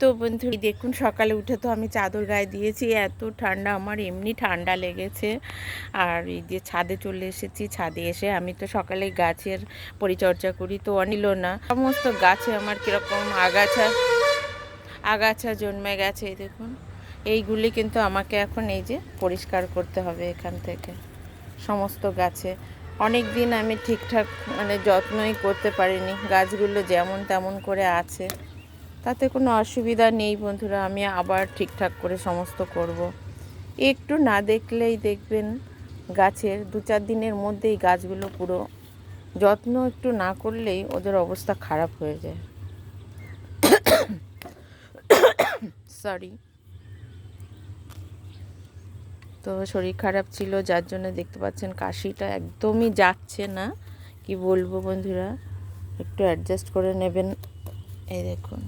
তো বন্ধু দেখুন সকালে উঠে তো আমি চাদর গায়ে দিয়েছি, এত ঠান্ডা, আমার এমনি ঠান্ডা লেগেছে। আর এই যে ছাদে চলে এসেছি, ছাদে এসে আমি তো সকালে গাছের পরিচর্যা করি, তো অনিল না। সমস্ত গাছে আমার কীরকম আগাছা আগাছা জন্মে গেছে, এই দেখুন। এইগুলি কিন্তু আমাকে এখন এই যে পরিষ্কার করতে হবে এখান থেকে, সমস্ত গাছে। অনেক দিন আমি ঠিকঠাক মানে যত্নই করতে পারিনি, গাছগুলো যেমন তেমন করে আছে। তাতে কোনো অসুবিধা নেই বন্ধুরা, আমি আবার ঠিকঠাক করে সমস্ত করব। একটু না দেখলেই দেখবেন গাছের দু চার দিনের মধ্যেই গাছগুলো পুরো যত্ন একটু না করলেই ওদের অবস্থা খারাপ হয়ে যায়। সরি তো শরীর খারাপ ছিল, যার জন্য দেখতে পাচ্ছেন কাশিটা একদমই যাচ্ছে না। কি বলব বন্ধুরা? একটু অ্যাডজাস্ট করে নেবেন। এই দেখুন।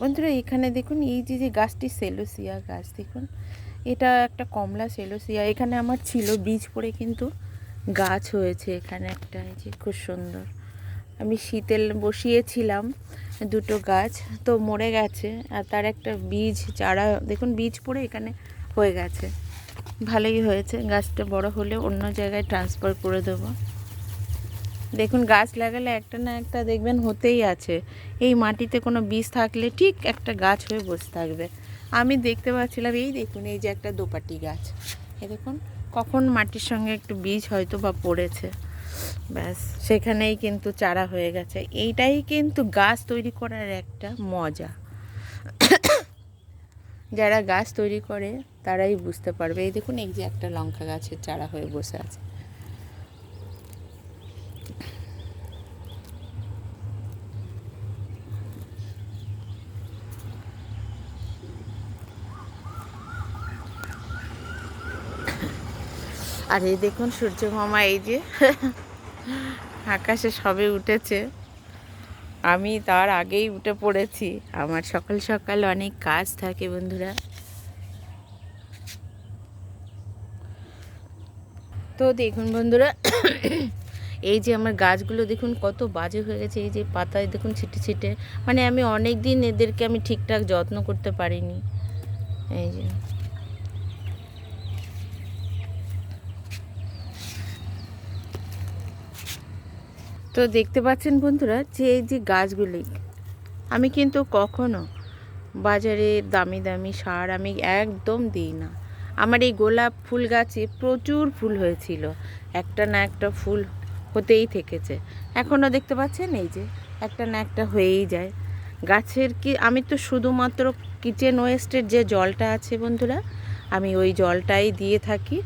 বন্ধুরা, এখানে দেখুন, এই যে যে গাছটি সেলোসিয়া গাছ, দেখুন। এটা একটা কমলা সেলোসিয়া। এখানে আমার ছিল বীজ পড়ে, কিন্তু গাছ হয়েছে এখানে একটা, এই যে, খুব সুন্দর। আমি শীতেল বসিয়েছিলাম দুটো গাছ, তো মরে গেছে। আর তার একটা বীজ, চারা, দেখুন, বীজ পড়ে এখানে হয়ে গেছে। ভালোই হয়েছে। গাছটা বড় হলে অন্য জায়গায় ট্রান্সফার করে দেবো। দেখুন, গাছ লাগালে একটা না একটা দেখবেন হতেই আছে। এই মাটিতে কোনো বীজ থাকলে ঠিক একটা গাছ হয়ে বসে থাকবে। আমি দেখতে পাচ্ছিলাম, এই দেখুন, এই যে একটা দোপাটি গাছ। এই দেখুন, কখন মাটির সঙ্গে একটু বীজ হয়তো বা পড়েছে। ব্যাস, সেখানেই কিন্তু চারা হয়ে গেছে। এইটাই কিন্তু গাছ তৈরি করার একটা মজা। যারা গাছ তৈরি করে, তারাই বুঝতে পারবে। এই দেখুন, এই যে একটা লঙ্কা গাছের চারা হয়ে বসে আছে। আর এই দেখুন সূর্য মামা, এই যে আকাশে সবে উঠেছে। আমি তার আগেই উঠে পড়েছি। আমার সকাল সকাল অনেক কাজ থাকে বন্ধুরা। তো দেখুন বন্ধুরা এই যে আমার গাছগুলো দেখুন কত বাজে হয়ে গেছে, এই যে পাতায় দেখুন ছিটে ছিটে। মানে আমি অনেক দিন এদেরকে আমি ঠিকঠাক যত্ন করতে পারিনি। এই যে। তো দেখতে পাচ্ছেন বন্ধুরা যে এই যে গাছগুলি, আমি কিন্তু কখনো বাজারে দামি দামি সার আমি একদম দিই না। আমার এই গোলাপ ফুল গাছে প্রচুর ফুল হয়েছিল, একটা না একটা ফুল হতেই থেকেছে। এখনও দেখতে পাচ্ছেন? এই যে, একটা না একটা হয়েই যায়। গাছের কি, আমি তো শুধুমাত্র কিচেন ওয়েস্টের যে জলটা আছে বন্ধুরা, আমি ওই জলটাই দিয়ে থাকি।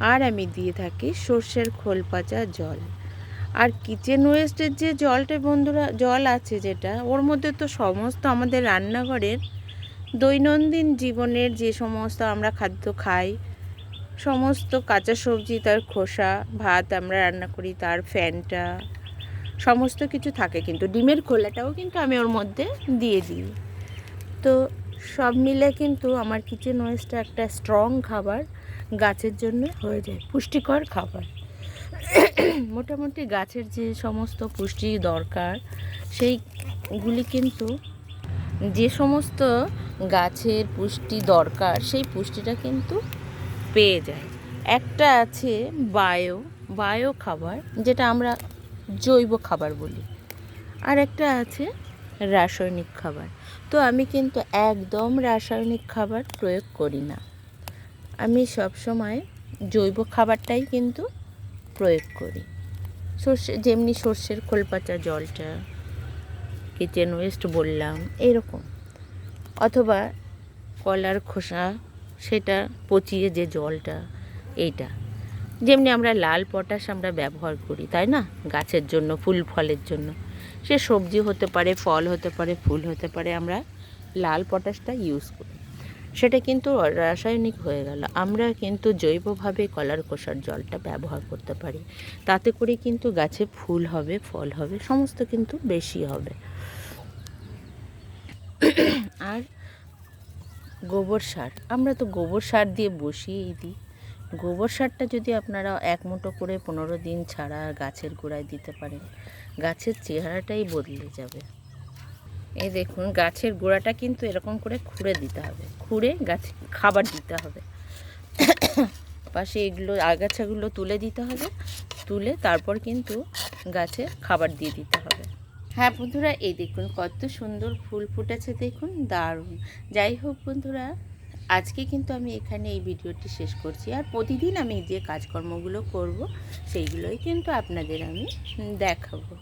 আর আমি দিয়ে থাকি সর্ষের খোল পচা জল। আর কিচেন ওয়েস্টের যে জলটা বন্ধুরা, জল আছে যেটা, ওর মধ্যে তো সমস্ত আমাদের রান্নাঘরের দৈনন্দিন জীবনের যে সমস্ত আমরা খাদ্য খাই সমস্ত কাঁচা সবজি, তার খোসা, ভাত আমরা রান্না করি, তার ফ্যানটা, সমস্ত কিছু থাকে কিন্তু। ডিমের খোলাটাও কিন্তু আমি ওর মধ্যে দিয়ে দিই। তো সব মিলে কিন্তু আমার কিচেন ওয়েস্টটা একটা স্ট্রং খাবার, গাছের জন্য হয়ে যায়, পুষ্টিকর খাবার। মোটামুটি গাছের যে সমস্ত পুষ্টি দরকার, সেইগুলি কিন্তু যে সমস্ত গাছের পুষ্টি দরকার, সেই পুষ্টিটা কিন্তু পেয়ে যায়। একটা আছে বায়ো বায়ো খাবার, যেটা আমরা জৈব খাবার বলি। আর একটা আছে রাসায়নিক খাবার। তো আমি কিন্তু একদম রাসায়নিক খাবার প্রয়োগ করি না। আমি সবসময় জৈব খাবারটাই কিন্তু প্রয়োগ করি। সর্ষে, যেমনি সর্ষের খোলপাচা জলটা কিচেন ওয়েস্ট বললাম, এরকম। অথবা কলার খোসা সেটা পচিয়ে যে জলটা, এইটা। যেমনি আমরা লাল পটাশ আমরা ব্যবহার করি, তাই না? গাছের জন্য, ফুল ফলের জন্য। সে সবজি হতে পারে, ফল হতে পারে, ফুল হতে পারে, আমরা লাল পটাশটা ইউজ করি। সেটা কিন্তু রাসায়নিক হয়ে গেল। আমরা কিন্তু জৈবভাবে কলার খোসার জলটা ব্যবহার করতে পারি। তাতে করে কিন্তু গাছে ফুল হবে, ফল হবে, সমস্ত কিন্তু বেশি হবে। আর গোবর সার। আমরা তো গোবর সার দিয়ে বসিয়েই দিই। গোবর সারটা যদি আপনারা এক মুঠো করে পনেরো দিন ছাড়া গাছের গোড়ায় দিতে পারেন, গাছের চেহারাটাই বদলে যাবে। এই দেখুন, গাছের গোড়াটা কিন্তু এরকম করে খুঁড়ে দিতে হবে। খুঁড়ে গাছ, খাবার দিতে হবে। পাশে এগুলো, আগাছাগুলো তুলে দিতে হবে। তুলে তারপর কিন্তু গাছে খাবার দিয়ে দিতে হবে। হ্যাঁ বন্ধুরা, এই দেখুন, কত সুন্দর ফুল ফুটেছে, দেখুন, দারুণ। যাই হোক বন্ধুরা, আজকে কিন্তু আমি এখানে এই ভিডিওটি শেষ করছি। আর প্রতিদিন আমি যে কাজকর্মগুলো করব, সেইগুলোই কিন্তু আপনাদের আমি দেখাবো।